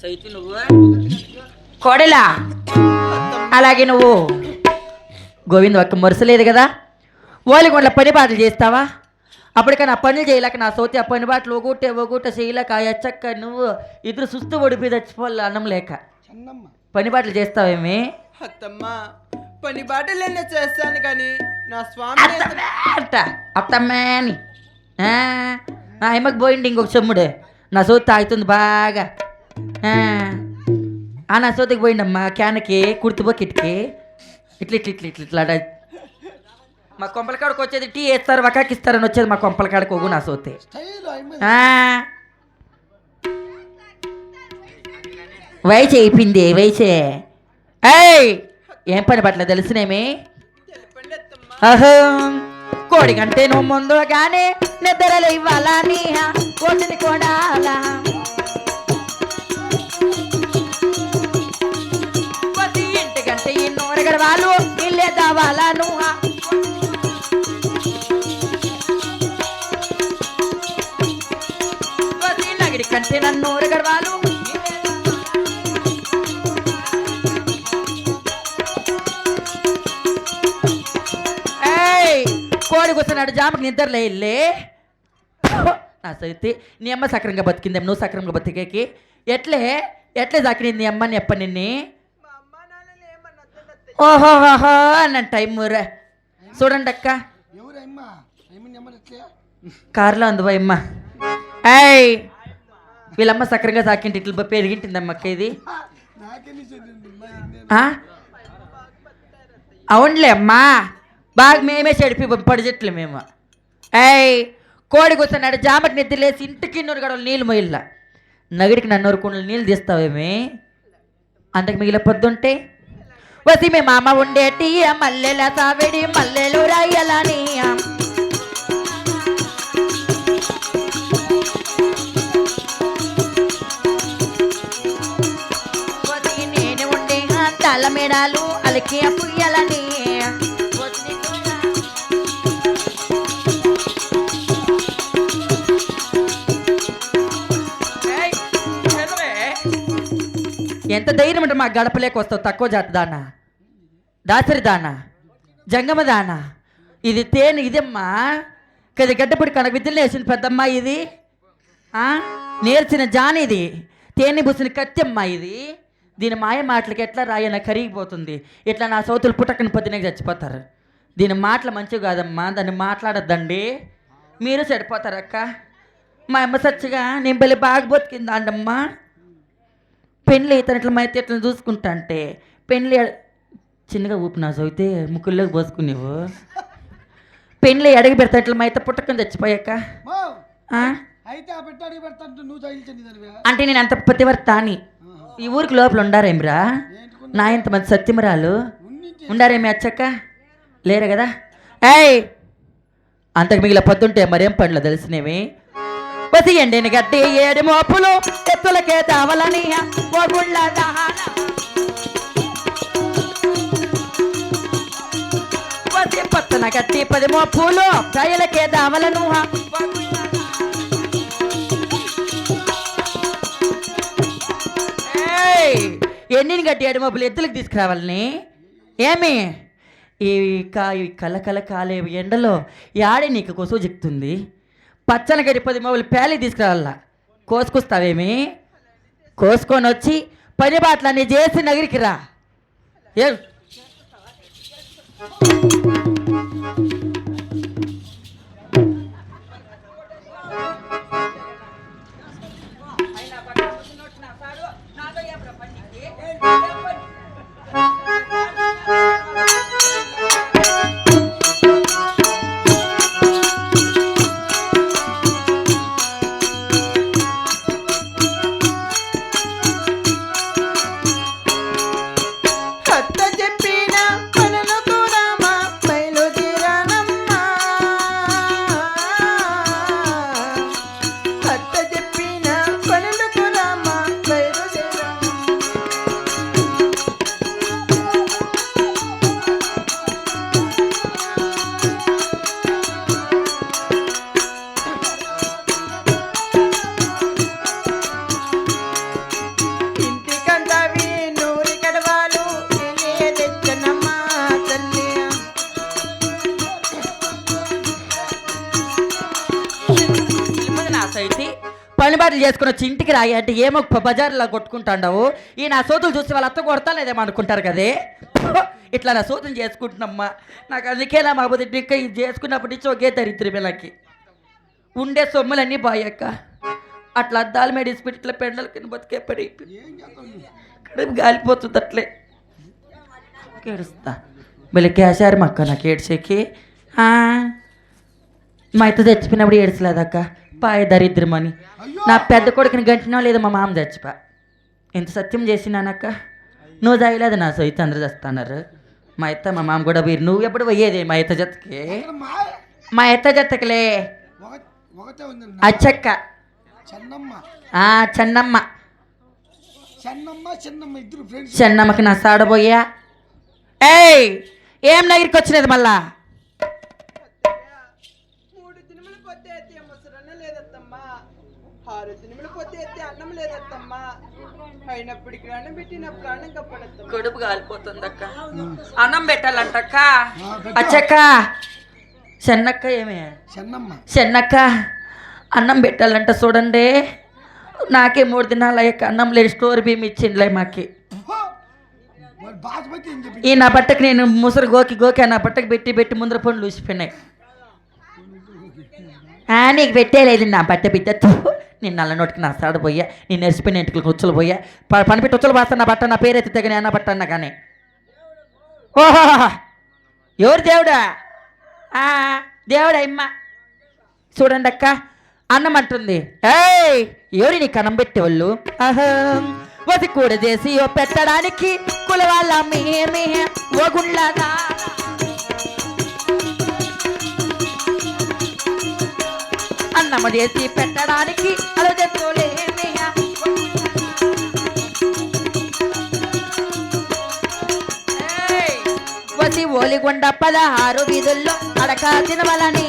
సైతి నువ్వు కోడలా అలాగే నువ్వు. గోవింద్ ఒక్క మొరసలేదు కదా? ఓలిగొండల పని పాటలు చేస్తావా? అప్పటికన్నా ఆ పనులు చేయలేక నా సోతి ఆ పని బాటలు ఒగుటే ఒగుట చేయలేక ఆ ఎచ్చక్క నువ్వు ఇద్దరు సుస్తు ఒడిపి చచ్చిపోవాలి అన్నం లేక. పని పాటలు చేస్తావేమి? అత్తమ్మ పని బాటలైనా చేస్తాను కానీ నా స్వామి అత్తమ్మే అని. ఆ అమ్మకి పోయింది ఇంకొక సొమ్ముడు నా సోతి తాగుతుంది బాగా. ఆ, నా సోతికి పోయిండమ్మా క్యాన్కి కుర్తి బకెట్కి. ఇట్లా ఇట్లా ఇట్లా ఇట్లా ఇట్లా. మా కొంపల కాడకు వచ్చేది టీ వేస్తారు వకాకి ఇస్తారని వచ్చేది మా కొంపల కాడకు నా సోతి. వయసు అయిపోయింది వయసే ఏయ్! ఏం పని పట్ల తెలుసునేమి? అహం కోడి కంటే నువ్వు ముందుగానే నిద్రలు ఇవ్వాలా నీ కోటిని కొడాలా ప్రతి ఇంటికంటే ఈ నూరు గడవాలు ఇల్లే దావాలా నువ్వు ప్రతి నగడి కంటే నన్ను నూరు గడవాలు కూర్చున్నాడు జామకి నిద్రలే ఇల్లే నా సైతే నీ అమ్మ సక్రంగా బతికింది నువ్వు సక్రంగా బతికేకి. ఎట్లే? ఎట్లే సాకినింది నీ అమ్మని ఎప్ప నిన్ని? అమ్మ ఓహోహోహో అన్న టైం చూడండి అక్క. అమ్మ అమ్మ కారులో అందువా అమ్మ. ఏయ్! వీళ్ళమ్మ సక్రంగా సాకింటి ఇట్లా పెరిగింటింది అమ్మక్క ఇది. అమ్మ? అవునులే అమ్మా. బాగా మేమే చెడిపి పడిచెట్లు మేము. ఏయ్ కోడి కూర్చున్నాడు జామకి నిద్రలేసి ఇంటికి నూరు గడవలు నీళ్ళు మొయ్యిల్లా. నగిడికి నన్నూరు కుండలు నీళ్ళు తీస్తావేమి? అంతకు మిగిలిన పొద్దుంటే? వసి మీ మామ ఉండేటి ఆ మల్లెల సావిడి మల్లెలు రాయలని నేను ఉండే ఆ తల మేడాలు అలికి పుయ్యాలని ఎంత ధైర్యం అంటే మా గడపలేక వస్తావు? తక్కువ జాతి దానా? దాసరి దానా? జంగమ దానా? ఇది తేనె ఇదమ్మా. కదా గడ్డపొడి కనుక విద్యలు వేసిన పెద్దమ్మ ఇది. నేర్చిన జాన్ ఇది. తేనె బుసిన కత్తెమ్మ ఇది. దీని మాయ మాటలకి ఎట్లా రాయన కరిగిపోతుంది? ఇట్లా నా సౌతులు పుట్టకని పొద్దునే చచ్చిపోతారు. దీని మాటలు మంచివి కాదమ్మా. దాన్ని మాట్లాడద్దండి. మీరు చెడిపోతారక్క. మా అమ్మ సచ్చిగా నేను బలి బాగా బతికింది అండమ్మా పెళ్ళి తన ఇట్లా మైతే ఇట్లా చూసుకుంటా అంటే పెళ్ళి చిన్నగా ఊపి నా చదివితే ముక్కుల్లోకి పోసుకునేవు. పెళ్ళి అడిగి పెడతా ఇట్లా చచ్చిపోయాక? అయితే తగిలించండి దానివే? అంటే నేను అంత పతివర్త అని ఈ ఊరికి లోపల ఉండారేమిరా నా ఇంతమంది సత్యమరాలు. ఉండారేమి అచ్చక్క లేరు కదా. ఏయ్! అంతకు మిగిలిన పొద్దుంటే మరేం పనులు తెలిసినవి? పసి ఎండిన గడ్డి ఏడు మోపులు ఎత్తులకే తావలని పోగుళ్ళ దహన. పసి గట్టి పది మోపులు ప్రయలకే దావలను ఎండిన గట్టి ఏడు మోపులు ఎత్తులకు తీసుకురావాలని? ఏమి? ఈ కా ఈ కల కాలే ఎండలో యాడే నీకు కోసం చెప్తుంది? పచ్చని గడ్డి పది మొబైల్ పేలి తీసుకురావాల కోసుకొస్తావేమి? కోసుకొని వచ్చి పని బాట్లన్నీ చేసి నగిరికి రా. ఏ? బాటలు చేసుకుని వచ్చి ఇంటికి రాయి అంటే ఏమో బజార్లో కొట్టుకుంటాండవు. ఈ నా సోతులు చూసి వాళ్ళ అత్త కొడతా లేదేమో అనుకుంటారు కదే. ఇట్లా నా సోతులు చేసుకుంటున్నమ్మా. నాకు అందుకేలా మా బుద్ధి ఇంకా ఇది చేసుకున్నప్పటి నుంచి ఒకే దరిద్రమే నాకు ఉండే సొమ్ములన్నీ బాయక్క. అట్లా అద్దాల మీద ఇసుపెట్టి ఇట్లా పెండల కింద బతికే పడి కడుపు గాలిపోతుంది అట్లే. ఏడుస్తా. మళ్ళీ క్యాషారు మక్క నాకు ఏడ్చేకి. మా అయితే చచ్చిపోయినప్పుడు ఏడ్చలేదక్క. పాయ దరిద్రమని. నా పెద్ద కొడుకుని గంటినా లేదా మా మామ చచ్చిపా. ఇంత సత్యం చేసినానక్క నువ్వు తాగలేదు నా సైతం అందరూ చేస్తున్నారు. మా ఇత్త మా మామ కూడా వీరు నువ్వు ఎప్పుడు పోయేది మా ఇత్త జతకి? మా ఇత్త జతకిలే. అచ్చక్క చెన్నమ్మ. చెన్నమ్మకి నా సాడబోయా. ఏయ్! ఏం నగిరికి వచ్చినది మళ్ళా? అన్నం అయినప్పటికి కడుపు కాలిపోతుంది అక్క అన్నం పెట్టాలంటక్క. పెట్టు. అచ్చక్క. చెన్నక్క ఏమే? చెన్నమ్మ. చెన్నక్క. అన్నం పెట్టాలంట చూడండి. నాకే మూడు దినాలు అన్నం లేని స్టోర్ బియ్యం ఇచ్చిండ్లే మాకి. ఈ నా బట్టకి నేను ముసరు గోకి గోకి నా బట్టకి పెట్టి పెట్టి ముందర పనులు ఊసిపోయినాయి. నీకు పెట్టేలేదు నా బట్ట బిడ్డ. నేను నల్ల నోటికి నా సాడు పోయా నేను నెరిసిపోయిన ఇంటికి ఉచ్చులు పోయా ప- పని ఉచ్చులు నా బట్ట నా పేరు తగిన నా బట్ట కానీ. ఓహో! ఎవరు దేవుడా? ఆ, దేవుడా ఇమ్మ. చూడండి అక్క అన్నం అంటుంది. ఏయ్ ఎవరి నీ కనం పెట్టేవాళ్ళు? అహం వసి కూడా చేసి ఓ పెట్టడానికి కులవాళ్ళ మేమే ఒగుళ్ళదా అన్నమ చేసి పెట్టడానికి అలజెత్తులేమే వసి ఓలిగుండ పదహారు వీధుల్లో అడక తినవలని.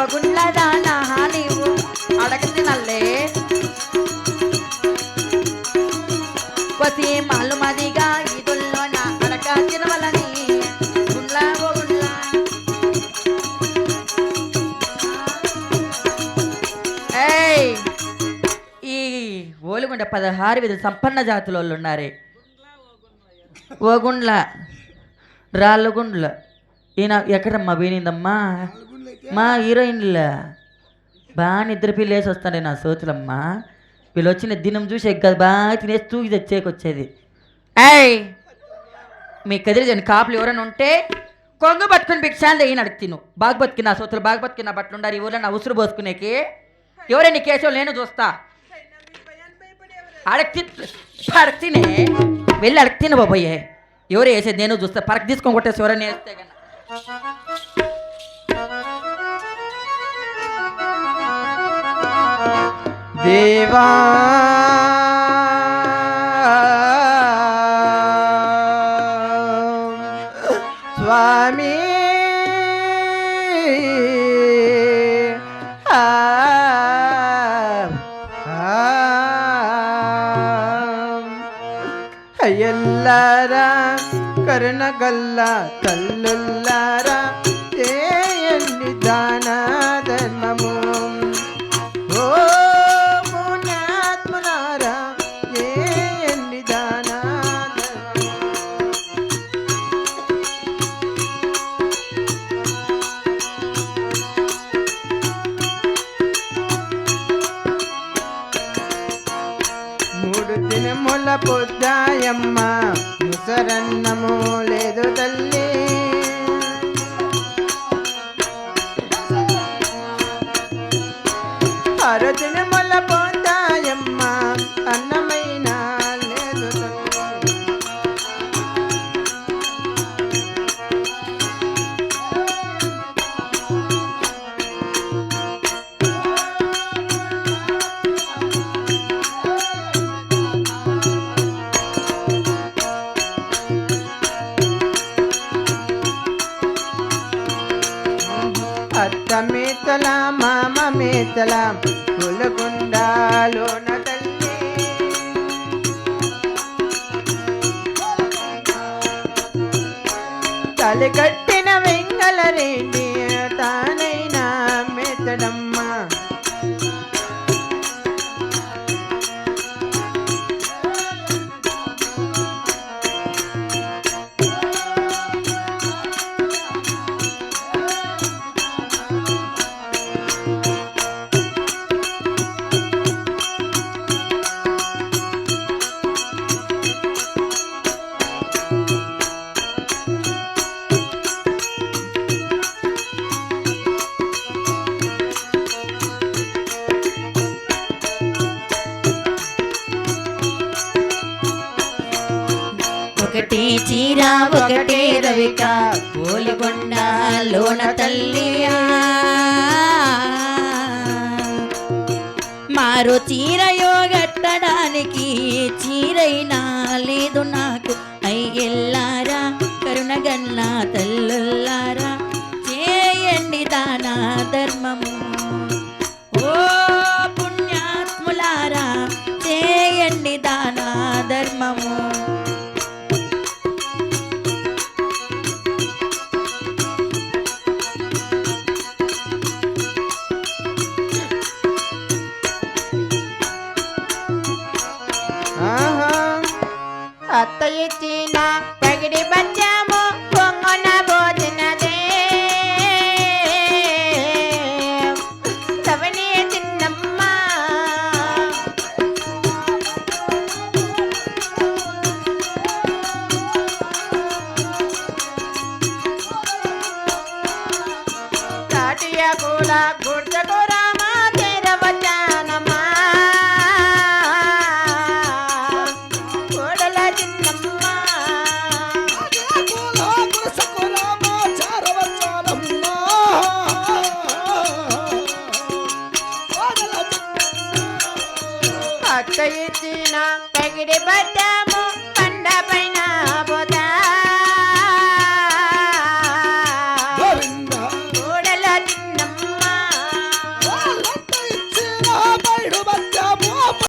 ఒగుండ్లదానా నీవు అడక తినల్లే. వసి మా పదహారు విధ సంపన్న జాతుల వాళ్ళు ఉన్నారే ఓగుండ్ల రాళ్ళగుండ్ల. ఈయన ఎక్కడమ్మా పోయినిందమ్మా మా హీరోయిన్ల. బాగా నిద్ర పిల్లేసి వస్తాడే నా సోతులమ్మా. వీళ్ళు వచ్చిన దినం చూసి ఎగ్గదు బాగా తినేసి తూగి తెచ్చేకొచ్చేది. ఏయ్! మీ కదిలిజని కాపులు ఎవరైనా ఉంటే కొంగు పట్టుకుని భిక్షాలు తెయ్యి అడుగుతాను తిను. బాగా బతికి నా సోతులు బాగా బతికి నా బట్టలు ఉండారు ఈ ఊళ్ళో నా ఉసురు పోసుకునేకి ఎవరైనా కేసులు నేను చూస్తా. అడక్తి అడగ వెళ్ళి అడగ బాబోయే. ఎవరు వేసేది నేను చూస్తే పరక్ తీసుకొని కొట్టేసి ఎవరైనా వేస్తే కన్నా. దేవా! స్వామి! ಕಲ್ಲರ ಕರ್ಣಗಲ್ಲ ಕಲ್ಲ మామ మేతల తల్లి. తలి కట్టిన వెంగళ రెడ్డి లోన తల్లియా. మారు చీరయో గట్టడానికి చీరైనా లేదు నాకు. అయ్యెల్లారా కరుణగన్నా తల్లి.